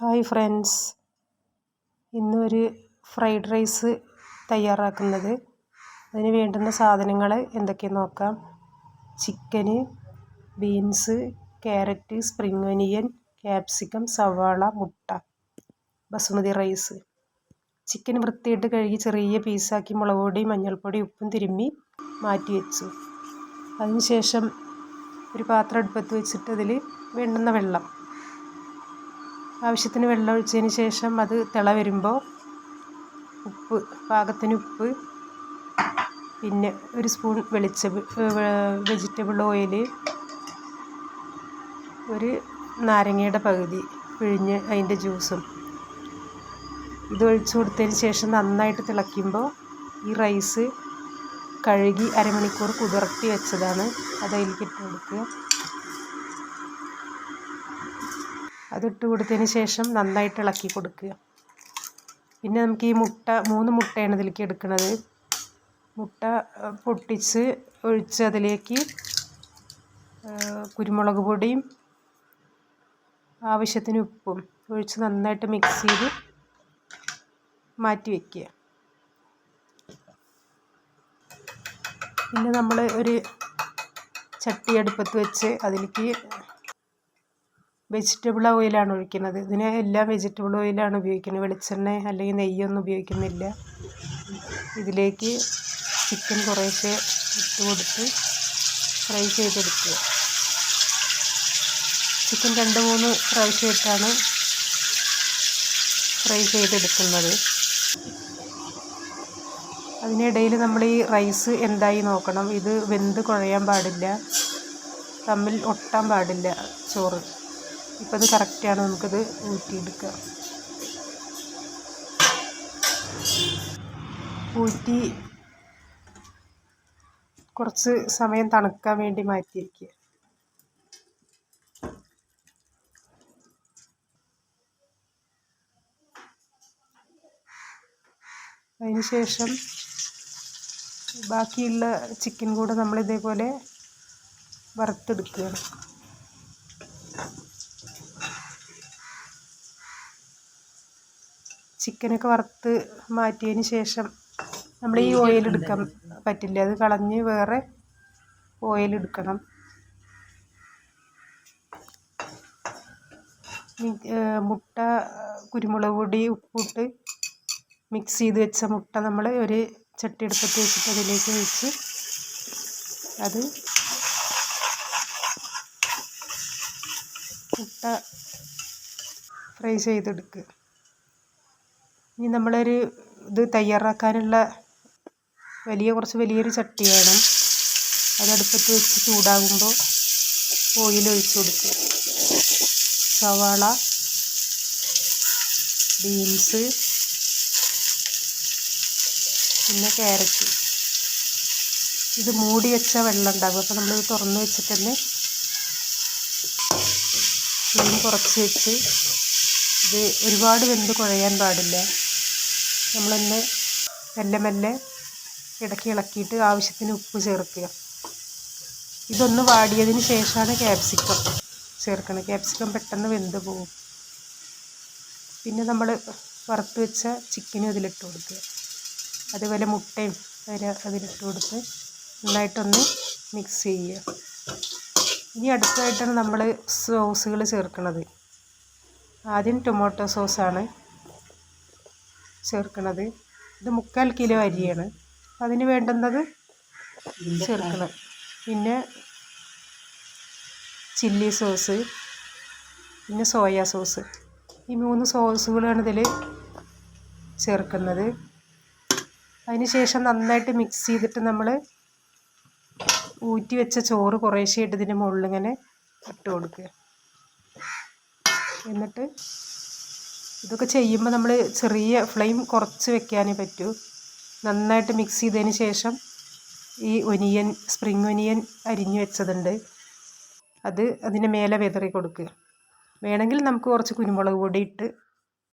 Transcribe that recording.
Hi friends. ഇന്നൊരു fried rice തയ്യാറാക്കുന്നത്. അതിന് വേണ്ടുന്ന സാധനങ്ങൾ എന്തൊക്കെയെന്ന് നോക്കാം. Chicken beans carrot spring onion capsicum സവാള മുട്ട ബസുമതി റൈസ്. ചിക്കൻ വൃത്തിയിട്ട് കഴുകി ചെറിയ പീസാക്കി മുളക് പൊടി മഞ്ഞൾപ്പൊടി ഉപ്പും തിരുമ്മി മാറ്റി വെച്ചു. അതിനുശേഷം ഒരു പാത്രം അടുപ്പത്ത് വെച്ചിട്ട് അതിൽ വേണ്ടുന്ന വെള്ളം ആവശ്യത്തിന് വെള്ളം ഒഴിച്ചതിന് ശേഷം അത് തിള വരുമ്പോൾ ഉപ്പ് പാകത്തിന് ഉപ്പ് പിന്നെ ഒരു സ്പൂൺ വെളിച്ച വെജിറ്റബിൾ ഓയിൽ ഒരു നാരങ്ങയുടെ പകുതി പിഴിഞ്ഞ് അതിന്റെ ജ്യൂസും. ഇത് ഒഴിച്ചു കൊടുത്തതിന് ശേഷം നന്നായിട്ട് തിളയ്ക്കുമ്പോൾ ഈ റൈസ് കഴുകി അരമണിക്കൂർ കുതിർത്തി വെച്ചതാണ്. അത് അതിലേക്ക് ഇട്ട് കൊടുക്കുക. അതിട്ട് കൊടുത്തതിന് ശേഷം നന്നായിട്ട് ഇളക്കി കൊടുക്കുക. പിന്നെ നമുക്ക് ഈ മുട്ട മൂന്ന് മുട്ടയാണ് ഇതിലേക്ക് എടുക്കുന്നത്. മുട്ട പൊട്ടിച്ച് ഒഴിച്ച് അതിലേക്ക് കുരുമുളക് പൊടിയും ആവശ്യത്തിന് ഉപ്പും ഒഴിച്ച് നന്നായിട്ട് മിക്സ് ചെയ്ത് മാറ്റി വയ്ക്കുക പിന്നെ നമ്മൾ ഒരു ചട്ടി അടുപ്പത്ത് വെച്ച് അതിലേക്ക് വെജിറ്റബിൾ ഓയിലാണ് ഒഴിക്കുന്നത്. ഇതിന് എല്ലാം വെജിറ്റബിൾ ഓയിലാണ് ഉപയോഗിക്കുന്നത്. വെളിച്ചെണ്ണ അല്ലെങ്കിൽ നെയ്യൊന്നും ഉപയോഗിക്കുന്നില്ല. ഇതിലേക്ക് ചിക്കൻ കുറേശ്ശെ ഇട്ട് കൊടുത്ത് ഫ്രൈ ചെയ്തെടുക്കുക. ചിക്കൻ രണ്ട് മൂന്ന് പ്രാവശ്യമായിട്ടാണ് ഫ്രൈ ചെയ്തെടുക്കുന്നത്. അതിനിടയിൽ നമ്മൾ ഈ റൈസ് എന്തായി നോക്കണം. ഇത് വെന്ത് കുഴയാൻ പാടില്ല. തമ്മിൽ ഒട്ടാൻ പാടില്ല ചോറ്. ഇപ്പം അത് കറക്റ്റാണ് നമുക്കത് ഊറ്റിയെടുക്കാം ഊറ്റി കുറച്ച് സമയം തണുക്കാൻ വേണ്ടി മാറ്റി വയ്ക്കുക അതിന് ശേഷം ബാക്കിയുള്ള ചിക്കൻ കൂടെ നമ്മൾ ഇതേപോലെ വറുത്തെടുക്കുകയാണ്. ചിക്കനൊക്കെ വറുത്ത് മാറ്റിയതിന് ശേഷം നമ്മൾ ഈ ഓയിൽ എടുക്കാൻ പറ്റില്ല? അത് കളഞ്ഞ് വേറെ ഓയിൽ എടുക്കണം മുട്ട കുരുമുളക് പൊടി ഉപ്പിട്ട് മിക്സ് ചെയ്ത് വെച്ച മുട്ട നമ്മൾ ഒരു ചട്ടി എടുത്തിട്ട് വെച്ചിട്ട് അതിലേക്ക് വെച്ച് അത് മുട്ട ഫ്രൈ ചെയ്തെടുക്കുക ഇനി നമ്മളൊരു ഇത് തയ്യാറാക്കാനുള്ള വലിയ കുറച്ച് വലിയൊരു ചട്ടി വേണം. അത് അടുപ്പത്ത് വെച്ച് ചൂടാകുമ്പോൾ ഓയിൽ ഒഴിച്ച് കൊടുക്കുക. സവാള ബീൻസ് പിന്നെ ക്യാരറ്റ്. ഇത് മൂടി വെച്ച വെള്ളം ഉണ്ടാകും. അപ്പോൾ നമ്മളിത് തുറന്ന് വെച്ചിട്ട് തന്നെ ഫ്ലെയിം കുറച്ച് വെച്ച് ഇത് ഒരുപാട് വെന്ത് കുഴയാൻ പാടില്ല. നമ്മളൊന്ന് മെല്ലെ മെല്ലെ ഇടയ്ക്ക് ഇളക്കിയിട്ട് ആവശ്യത്തിന് ഉപ്പ് ചേർക്കുക. ഇതൊന്ന് വാടിയതിന് ശേഷമാണ് ക്യാപ്സിക്കം ചേർക്കുന്നത് ക്യാപ്സിക്കം പെട്ടെന്ന് വെന്ത് പോകും പിന്നെ നമ്മൾ വറുത്ത് വെച്ച ചിക്കനും ഇതിലിട്ട് കൊടുക്കുക. അതുപോലെ മുട്ടയും വരെ അതിലിട്ട് കൊടുത്ത് നന്നായിട്ടൊന്ന് മിക്സ് ചെയ്യുക. ഇനി അടുത്തതായിട്ടാണ് നമ്മൾ സോസുകൾ ചേർക്കുന്നത് ആദ്യം ടൊമാറ്റോ സോസാണ് ചേർക്കുന്നത് ഇത് മുക്കാൽ കിലോ അരിയാണ്. അതിന് വേണ്ടുന്നത് ചേർക്കണം. പിന്നെ ചില്ലി സോസ് പിന്നെ സോയ സോസ്. ഈ മൂന്ന് സോസുകളാണ് ഇതിൽ ചേർക്കുന്നത്. അതിന് ശേഷം നന്നായിട്ട് മിക്സ് ചെയ്തിട്ട് നമ്മൾ ഊറ്റി വെച്ച ചോറ് കുറേശ്ശെ ഇട്ട് ഇതിന്റെ മുകളിൽ ഇങ്ങനെ ഇട്ട് കൊടുക്കുക. എന്നിട്ട് ഇതൊക്കെ ചെയ്യുമ്പോൾ നമ്മൾ ചെറിയ ഫ്ലെയിം കുറച്ച് വെക്കാനേ പറ്റൂ. നന്നായിട്ട് മിക്സ് ചെയ്തതിന് ശേഷം ഈ ഒനിയൻ സ്പ്രിങ് ഒനിയൻ അരിഞ്ഞു വെച്ചതുണ്ട്. അത് അതിന്റെ മേലെ വിതറി കൊടുക്കുക. വേണമെങ്കിൽ നമുക്ക് കുറച്ച് കുരുമുളക് പൊടി ഇട്ട്